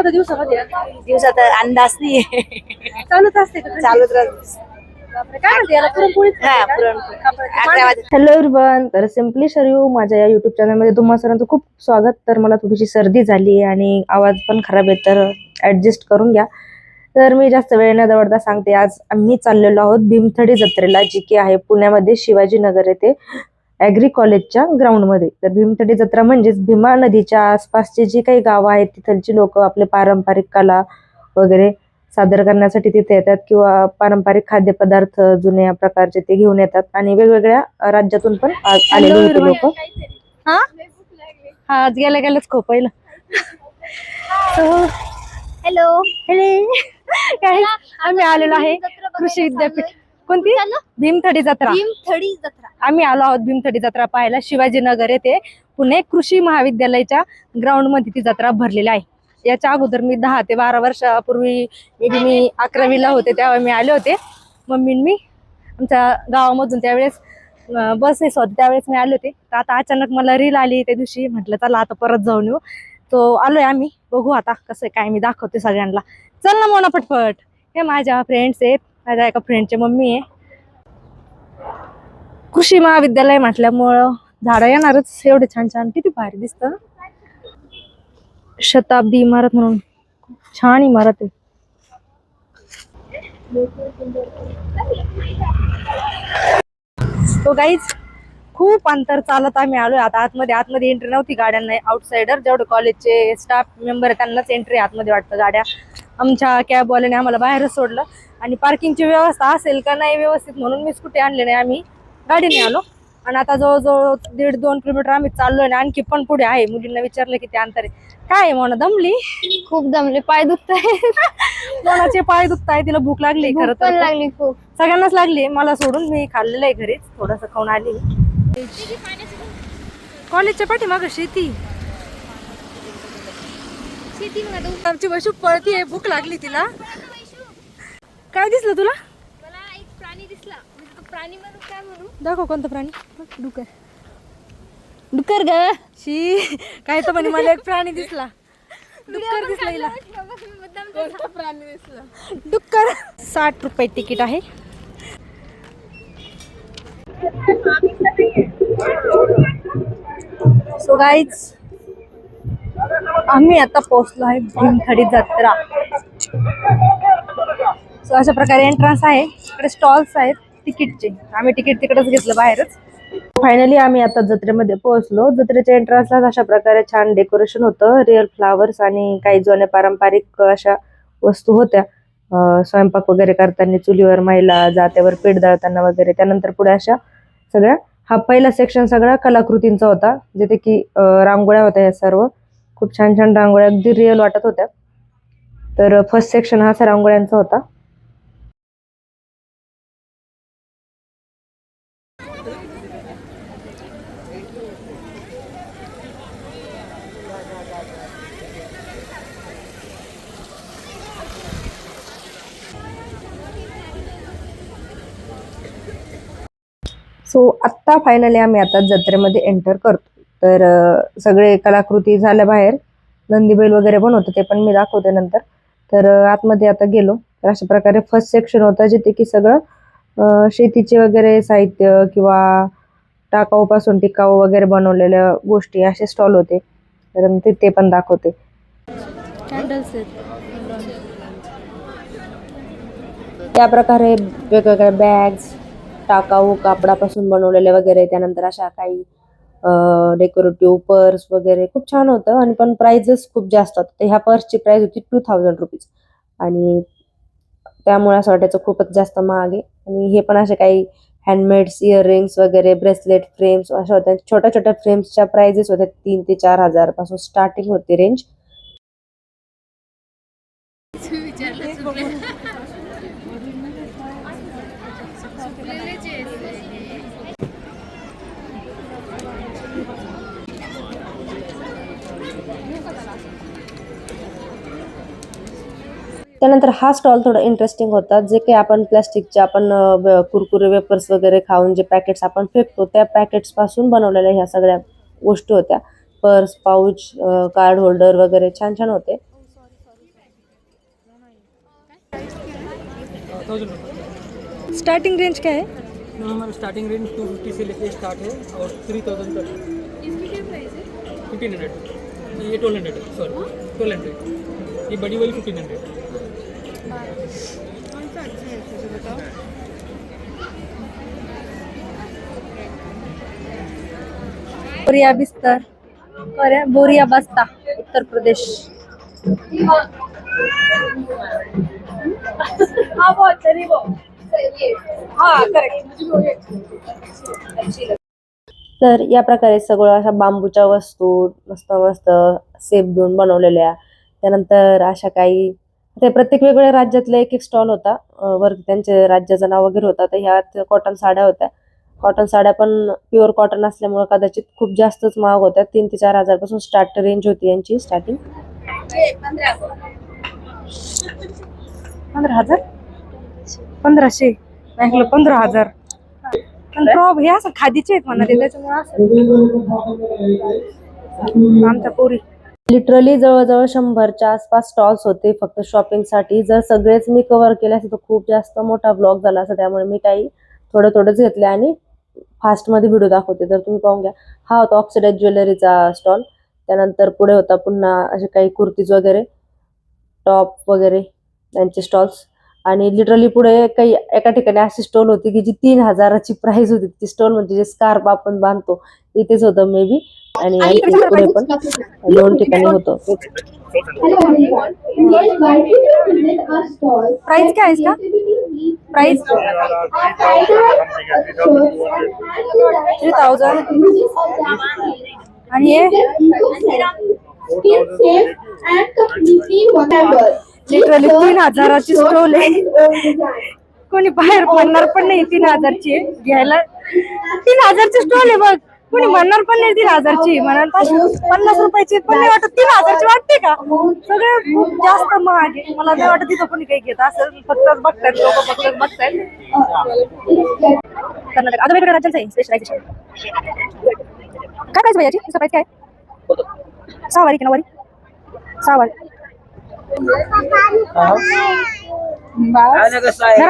होतं दिवसामध्ये दिवसात अंदाज नाही. चालूच असते का? चालूच राहत. बापरे, काय म्हणते याला? पुरणपोळीच हा, म्हणते का? पुरणपोळी. कापड- अकरा वाजता हॅलो एव्हरीवन तर सिम्पली शर्यू माझ्या या युट्यूब चॅनलमध्ये तुम्हा सर्वांचं खूप स्वागत. तर मला थोडीशी सर्दी झाली आहे आणि आवाज पण खराब आहे तर ॲडजस्ट करून घ्या. तर मी जास्त वेळ न दवडता सांगते आज आम्ही चाललेलो आहोत भीमथडी जत्रेला जी की आहे पुण्यामध्ये शिवाजीनगर येथे. ॲग्री कॉलेजच्या ग्राउंडमध्ये तर भीमथडी जत्रा म्हणजेच भीमा नदीच्या आसपासची जी काही गावं आहेत तिथलची लोक आपले पारंपरिक कला वगैरे सादर करण्यासाठी तिथे येतात किंवा पारंपरिक खाद्यपदार्थ जुन्या प्रकारचे ते घेऊन येतात आणि वेगवेगळ्या राज्यातून पण आलेले होते लोक. हा? हा आज गेल्या गेल्याच खोपायला हॅलो. काय? आम्ही आलेलो आहे कृषी विद्यापीठ. कोणती? भीमथडी जत्रा. थडी जत्रा. आम्ही आलो आहोत भीमथडी जत्रा पाहायला. शिवाजीनगर येथे पुणे कृषी महाविद्यालयाच्या ग्राउंडमध्ये ती जत्रा भरलेली आहे. याच्या अगोदर मी दहा ते बारा वर्षापूर्वी मे मी अकरावीला होते तेव्हा मी आले होते. मम्मी मी आमच्या गावामधून त्यावेळेस बसेस होते त्यावेळेस मी आले होते. तर आता अचानक मला रील आली त्या दिवशी. म्हटलं चला आता परत जाऊन येऊ. तो आलोय आम्ही. बघू आता कसं आहे काय मी दाखवते सगळ्यांना. चल ना मोना पटपट. हे माझ्या फ्रेंड्स आहेत. माझ्या एका फ्रेंडची मम्मी आहे. कृषी महाविद्यालय म्हटल्यामुळं झाडं येणारच. एवढे छान छान किती भारी दिसत शताब्दी इमारत म्हणून. छान इमारत आहे. तो गाईच खूप अंतर चालत आम्ही आलोय. आता आतमध्ये आतमध्ये एंट्री नव्हती गाड्यांना. आउटसाइडर जेवढे कॉलेजचे स्टाफ मेंबर त्यांनाच एंट्री आतमध्ये वाटतं गाड्या. आमच्या कॅबवाल्याने आम्हाला बाहेरच सोडलं. आणि पार्किंगची व्यवस्था असेल का नाही व्यवस्थित म्हणून मी स्कूटी आणली नाही. आम्ही गाडीने आलो. आणि आता जवळजवळ दीड दोन किलोमीटर आम्ही चाललोय आणि आणखी पण पुढे आहे. मुलींना विचारलं किती अंतर आहे. काय आहे म्हणा दमली? खूप दमले. पाय दुखत कोणाचे पाय दुखताय तिला भूक लागली खरं तर लागली खूप. सगळ्यांनाच लागली. मला सोडून मी खाल्लेलं आहे घरीच. थोडस खाऊन आली. कॉलेजच्या पाठीमाग शेती. आमची वशू पळतीये. भूक लागली तिला. काय दिसलं तुला? मला एक प्राणी दिसला. म्हणजे तो प्राणी म्हणून काय म्हणू? दाखव कोणता प्राणी? डुकर. डुकर ग. शी काय तर म्हणे मला एक प्राणी दिसला. डुक्कर दिसला हिला. प्राणी दिसला? डुक्कर साठ रुपये तिकीट आहे. सो गाईज आम्ही आता पोहोचलो आहे भीमथडी जत्रा. सो अशा प्रकारे एंट्रन्स आहे. इकडे स्टॉल्स आहेत तिकीटचे. आम्ही तिकीट तिकडेच घेतलं बाहेरच. फायनली आम्ही आता जत्रेमध्ये पोहोचलो. जत्रेच्या एंट्रन्सला अशा प्रकारे छान डेकोरेशन होतं. रिअल फ्लावर्स आणि काही जुन्या पारंपरिक अशा वस्तू होत्या. स्वयंपाक वगैरे करताना चुलीवर महिला जात्यावर पीठ दळताना वगैरे. त्यानंतर पुढे अशा सगळ्या हा पहिला सेक्शन सगळा कलाकृतींचा होता. जिथे की रांगोळ्या होत्या या सर्व. खूप छान छान रांगोळ्या. अगदी रिअल वाटत होत्या. तर फर्स्ट सेक्शन हा असा रांगोळ्यांचा होता. सो आत्ता फायनली आम्ही आता जत्रेमध्ये एंटर करतो. तर सगळे कलाकृती झाल्या बाहेर. नंदीबैल वगैरे पण होतं ते पण मी दाखवते नंतर. तर आतमध्ये आता गेलो. तर अशा प्रकारे फर्स्ट सेक्शन होतं जिथे की सगळं शेतीचे वगैरे साहित्य किंवा टाकाऊपासून टिकाऊ वगैरे बनवलेल्या गोष्टी असे स्टॉल होते. तर ते- ते पण दाखवते. त्या प्रकारे वेगवेगळ्या बॅग्स टाकाऊ कापडापासून बनवलेले वगैरे त्यानंतर अशा काही डेकोरेटिव्ह पर्स वगैरे खूप छान होतं. आणि पण प्राइजेस खूप जास्त होतं. ह्या पर्सची प्राइस होती टू थाउजंड रुपीज आणि त्यामुळे असं वाटायचं खूपच जास्त महाग आहे. आणि हे पण असे काही हँडमेड्स इयररिंग्स वगैरे ब्रेसलेट फ्रेम्स अशा होत्या. छोट्या छोट्या फ्रेम्सच्या प्राइजेस होत्या तीन ते चार हजारपासून स्टार्टिंग होती रेंज त्यानंतर हा स्टॉल थोडा इंटरेस्टिंग होता. जे काही आपण प्लॅस्टिकचे आपण कुरकुरे वेपर्स वगैरे खाऊन जे पॅकेट्स आपण फेकतो त्या पॅकेट्सपासून बनवलेल्या ह्या सगळ्या गोष्टी होत्या. पर्स पाऊच कार्ड होल्डर वगैरे छान छान होते. स्टार्टिंग रेंज काय आहे? स्टार्टिंग रेंज टू फिफ्टी से लेके स्टार्ट है और थ्री थाउजेंड तक। फिफ्टीन हंड्रेड ये twelve hundred sorry twelve hundred ये बड़ी वाली फिफ्टीन हंड्रेड कौन सा अच्छा है मुझे बताओ बोरिया बिस्तर. बोरिया बोरिया बस्ता उत्तर प्रदेश. हाँ बहुत वो हाँ करेक्ट तर या प्रकारे सगळं अशा बांबूच्या वस्तू मस्त मस्त सेप देऊन बनवलेल्या. त्यानंतर अशा काही ते प्रत्येक वेगवेगळ्या राज्यातला एक एक स्टॉल होता. वर त्यांचे राज्याचं नाव वगैरे होतं. तर ह्यात कॉटन साड्या होत्या. कॉटन साड्या पण प्युअर कॉटन असल्यामुळे कदाचित खूप जास्तच महाग होत्या. तीन ते चार हजारपासून स्टार्ट रेंज होती यांची स्टार्टिंग पंधरा हजार? पंधराशे. पंधरा हजार. पण प्रॉब हे असं खादीचे आहेत म्हणा त्याच्यामुळे आमच्या पोरी. लिटरली जवळजवळ शंभरच्या आसपास स्टॉल्स होते. फक्त शॉपिंगसाठी जर सगळेच मी कव्हर केले असते तर खूप जास्त मोठा ब्लॉग झाला असता. त्यामुळे मी काही थोडं थोडंच घेतले आणि फास्टमध्ये व्हिडिओ दाखवते. तर तुम्ही पाहून घ्या. हा होता ऑक्सिडाईज ज्वेलरीचा स्टॉल त्यानंतर पुढे होता पुन्हा असे काही कुर्तीज वगैरे टॉप वगैरे त्यांचे स्टॉल्स आणि लिटरली पुढे काही एका ठिकाणी अशी स्टॉल होती की जी तीन हजाराची प्राईस होती. ती स्टॉल म्हणजे जे स्कार्फ आपण बांधतो इथेच होतं मे बी आणि पुढे पण दोन ठिकाणी होतं. प्राइस क्या है इसका? प्राइस थ्री थाउजंड आणि हे लिटरली तीन हजाराची स्टॉल आहे. कोणी बाहेर म्हणणार पण नाही तीन हजारची. आहे. घ्यायला? तीन हजारची स्टॉल आहे बघ. कोणी म्हणणार पण नाही तीन हजारची म्हणाल पन्नास रुपयाची पण नाही वाटत तीन हजारची वाटते का? सगळे खूप जास्त महाग आहे. मला नाही वाटत तिथं कोणी काही घेत असं फक्त बघतात लोक फक्त बघतायत. कर्नाटक. आता वेगवेगळ्या राज्यांचं आहे स्पेशलायझेशन काय प्राइस याची तिचा प्राइस काय सहा वारी की नऊ वारी सहा वारी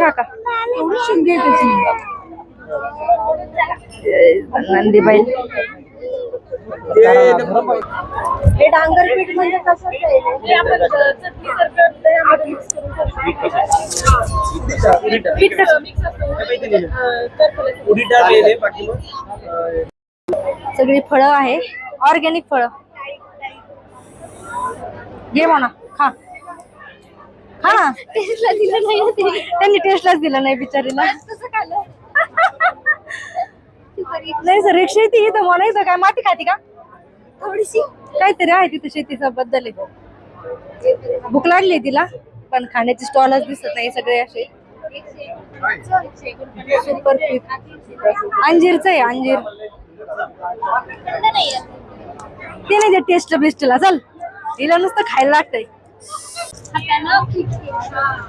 काका बैल हे डांगर पीठ म्हणजे कसं हे. आपण चटणी सारखं यामध्ये मिक्स करून पीठ कसं? मिक्स सगळी फळं आहे. ऑर्गॅनिक फळं. घे म्हणा. खा. ना टेस्टला दिलं नाही त्यांनी टेस्टलाच दिलं नाही बिचारीला. कसं खाल्लं. नाही सर एक शेती इथं म्हणायचं काय माती खाती का? थोडीशी. काहीतरी आहे तिथं शेतीचा बद्दल आहे. भूक लागली तिला पण खाण्याची स्टॉलच दिसत नाही सगळे असे. सुपर अंजीरच आहे अंजीर. ते नाही ते टेस्ट बिस्टला चल हिला नुसतं खायला लागतंय.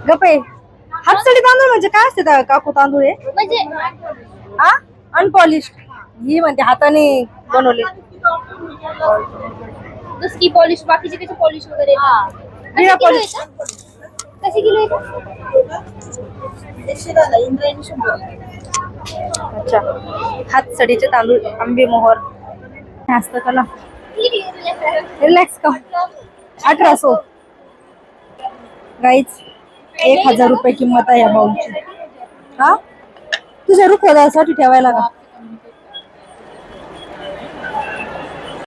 गपे हातसडी तांदूळ म्हणजे काय असते काकू तांदूळ हे? म्हणजे हा अनपॉलिश ही म्हणते हाताने बनवले. जसं की पॉलिश बाकीचे कसे पॉलिश वगैरे? बिना कसे किलो polish. येतं? कसे किलो अच्छा. हातसडीचे तांदूळ आंबे मोहर. हे असतं रिलॅक्स का अठरा सो. गाईच एक हजार रुपये किंमत आहे या बाऊलची हा? तुझ्या रुखवतासाठी ठेवायला का?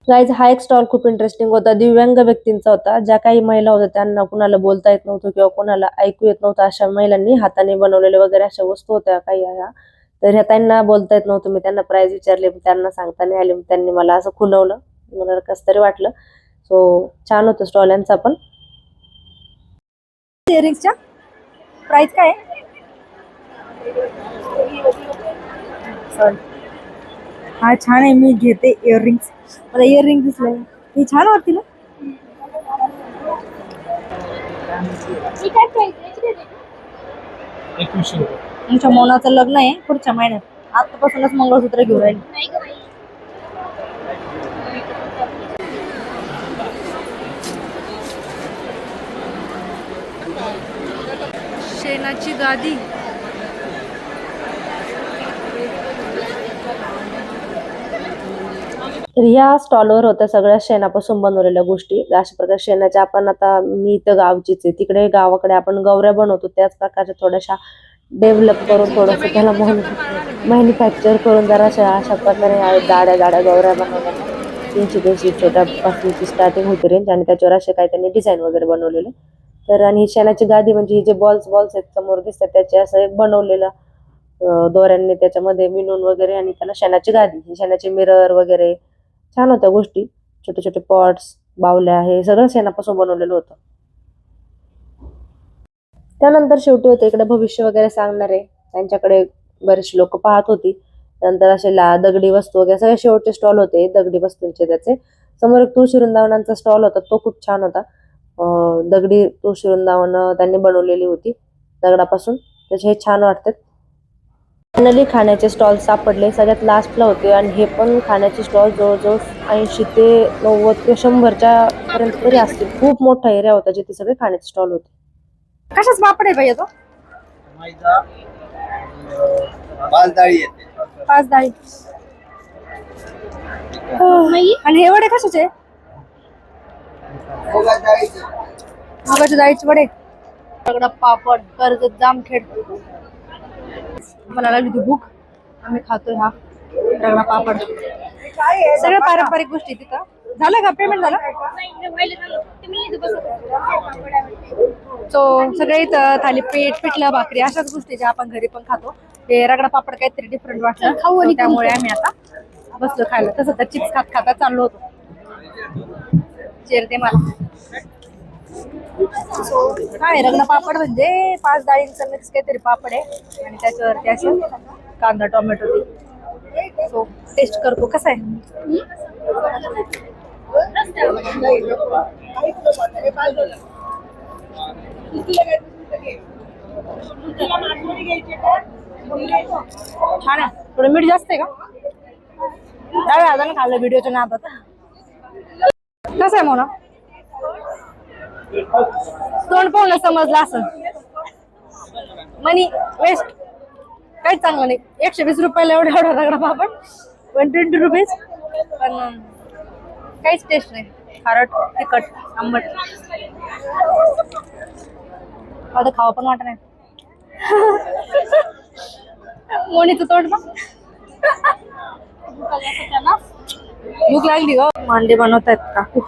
गाईज हा एक स्टॉल खूप इंटरेस्टिंग होता. दिव्यांग व्यक्तींचा होता. ज्या काही महिला होत्या त्यांना कुणाला बोलता येत नव्हतं किंवा कोणाला ऐकू येत नव्हतं. अशा महिलांनी हाताने बनवलेले वगैरे अशा वस्तू होत्या काही ह्या तर ह्या त्यांना बोलता येत नव्हतं. मी त्यांना प्राइस विचारले त्यांना सांगता नाही आले त्यांनी मला असं खुलवलं. मला कसं तरी वाटलं. सो छान होतं स्टॉल यांचा पण. प्राइस काय. हा छान आहे. मी घेते इयरिंग्स मला इयरिंग दिसलं ही छान वाटते ना ही काय प्राइस आहे याची काय rate आहे? एकवीसशे रुपये. तुमच्या मोनाचं लग्न आहे पुढच्या महिन्यात. आतापासूनच मंगळसूत्र घेऊन राहील. नाही गादी. तर स्टॉलवर होत्या सगळ्या शेणापासून बनवलेल्या गोष्टी. अशा प्रकारे शेणाच्या आपण आता मी इथं गावचीच आहे. तिकडे गावाकडे आपण गौऱ्या बनवतो. त्याच प्रकारच्या थोड्याशा डेव्हलप करून थोडंसं त्याला मॅन्युफॅक्चर करून जरा अशा अशा प्रकारे जाड्या जाड्या गौऱ्या बनवल्या. तीनशे तीनशे छोट्या पासूनची स्टार्टिंग होती रेंज आणि त्याच्यावर असे काही त्यांनी डिझाईन वगैरे बनवलेले. तर आणि शेणाची गादी म्हणजे हे जे बॉल्स बॉल्स आहेत समोर दिसतात त्याचे असं एक बनवलेलं दोऱ्यांनी त्याच्यामध्ये विणून वगैरे आणि त्याला शेणाची गादी शेणाचे मिरर वगैरे. छान होत्या गोष्टी. छोटे छोटे पॉट्स बावल्या हे सगळं शेणापासून बनवलेलं होतं. त्यानंतर शेवटी होते इकडे भविष्य वगैरे सांगणारे. त्यांच्याकडे बरेचसे लोक पाहत होती. नंतर असे ला दगडी वस्तू वगैरे सगळे शेवटचे स्टॉल होते दगडी वस्तूंचे त्याचे. समोर एक तुळशी वृंदावनांचा स्टॉल होता तो खूप छान होता. दगडी तुळशी वृंदावन त्यांनी बनवलेली होती. दगडापासून. त्याचे हे छान वाटतात. फायनली खाण्याचे स्टॉल सापडले. सगळ्यात लास्टला होते. आणि हे पण खाण्याचे स्टॉल जवळजवळ ऐंशी ते नव्वद किंवा शंभरच्या पर्यंत तरी असतील. खूप मोठा एरिया होता जिथे सगळे खाण्याचे स्टॉल होते. कशाच पापड आहे भैया तो? मैदा पाच डाळी येते. पाच डाळी आणि हे वडे कशाचे? मुगाच्या डाळीचे वडे सगळं पापड कर्जत जामखेड. मला लागली होती भूक. आम्ही खातोय हा रगडा पापड. सगळ्या पारंपरिक गोष्टी तिथं झालं का? पेमेंट झालं? सो सगळे इथं थालीपीठ पिठलं भाकरी अशाच गोष्टी ज्या आपण घरी पण खातो. ते रगडा पापड काहीतरी डिफरंट वाटलं. खाऊ आणि त्यामुळे आम्ही आता बसलो खायला. तसं तर चिप्स खात खाता चाललो होतो. चिरते मला. काय रगडा पापड म्हणजे पाच डाळींचं मिक्स काहीतरी पापड आहे. आणि त्याच्यावरती असं कांदा टोमॅटो ते. सो टेस्ट करतो. कसं आहे? छान आहे. थोडं मीठ जास्त आहे का? डाव्या हाताने खाल्लं व्हिडिओच्या नादात. कसं आहे मोना? तोंड पाहून समजलं असं. मनी वेस्ट काहीच चांगलं नाही. एकशे वीस रुपयाला एवढा एवढा ragda papad one twenty rupees पण काहीच टेस्ट नाही. खारट तिखट आंबट. आता खावं पण वाटत नाही. मोनीचं तोंड पण भूक लागली ग. मांडे बनवतायत काकू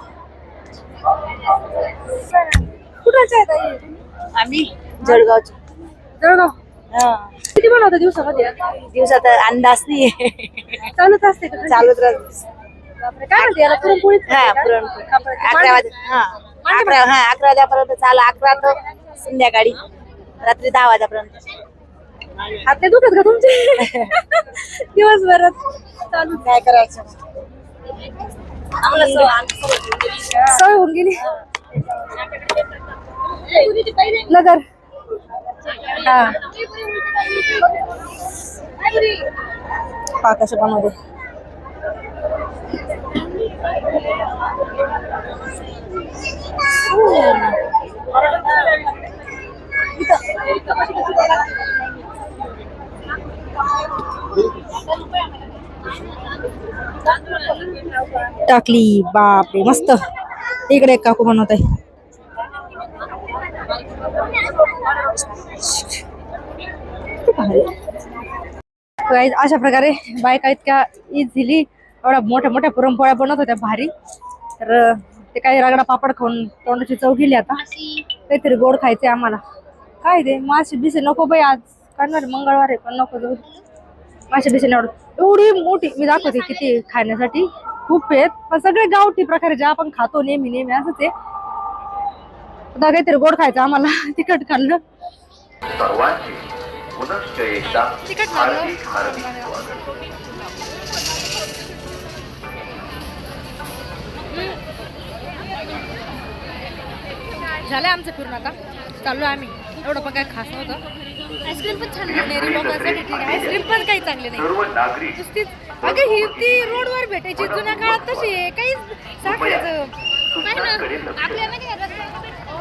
कुठाचे? आम्ही जळगावचे. जळगाव? किती बनवता दिवसामध्ये? दिवसात अंदाज नाही चालूच असते चालूच काय म्हणते याला? पुरणपोळीच हा? पुरणपोळी. अकरा वाजे हा. अकरा हा अकरा वाजेपर्यंत चालू अकरा तर संध्याकाळी. रात्री दहा वाजेपर्यंत. हात नाही दुखत का तुमचे? दिवसभरात चालू काय करायचं. आम्हाला सवय- आम्ही सवय. सवय होऊन गेली नगर हा पहा कसं बनवते टाकली बापरे मस्त. इकडे एक काकू बनवत आहे. अशा प्रकारे बायका इतक्या इझिली एवढ्या मोठ्या मोठ्या पुरणपोळ्या बनवत होत्या भारी. तर ते काही रगडा पापड खाऊन तोंडाची चव गेली आता. काहीतरी गोड खायचे आम्हाला. काय ते? मासे बिसे नको बाई आज. करणार मंगळवार आहे पण नको जाऊ दे. मासे बिसे नाही आवडत. एवढी मोठी मी दाखवते किती खाण्यासाठी. खूप आहेत. पण सगळे गावठी प्रकारे जे आपण खातो नेहमी नेहमी असंच आहे. आता काहीतरी गोड खायचं आम्हाला. तिखट खाल्लं. तिखट झालं आमचं फिरून आता. चाललो आम्ही. एवढं पण काही खास नव्हतं. आईस्क्रीम पण छान ठीक आहे आईस्क्रीम पण काही चांगले नाही. नुसतीच अगं ही ती रोडवर भेटायची जुन्या काळात तशी आहे. काहीच साखरेचं.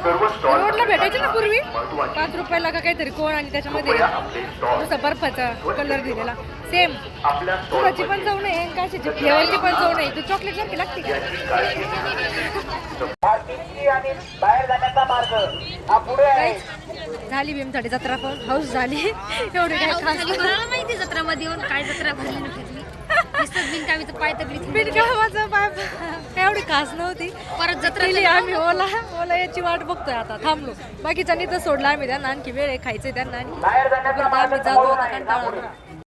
सर्व स्टॉल रोडला भेटायचे ना पूर्वी? पाच रुपयाला का काहीतरी कोण आणि त्याच्यामध्ये बर्फाचा कलर दिलेला. सेम आपल्या दुधाची पण चव नाही कशाची. फ्लेवरची पण चव नाही. तू चॉकलेट सारखी लागते का? झाली भीमसाठी जत्रा पण. हाऊस झाली. एवढी काय खास मला माहिती जत्रामध्ये येऊन काय जत्रा भरली ना फिरली नुसतं बिनकामीचं पाय तगडी बिनकामाचं पाय काय एवढी खास नव्हती. परत जत्रा आम्ही ओला. ओला याची वाट बघतोय आता. थांबलो. बाकीच्यांनी तर सोडला आम्ही त्यांना. आणखी वेळ आहे खायचंय त्यांना. आणखी. आम्ही जातो आता कंटाळा.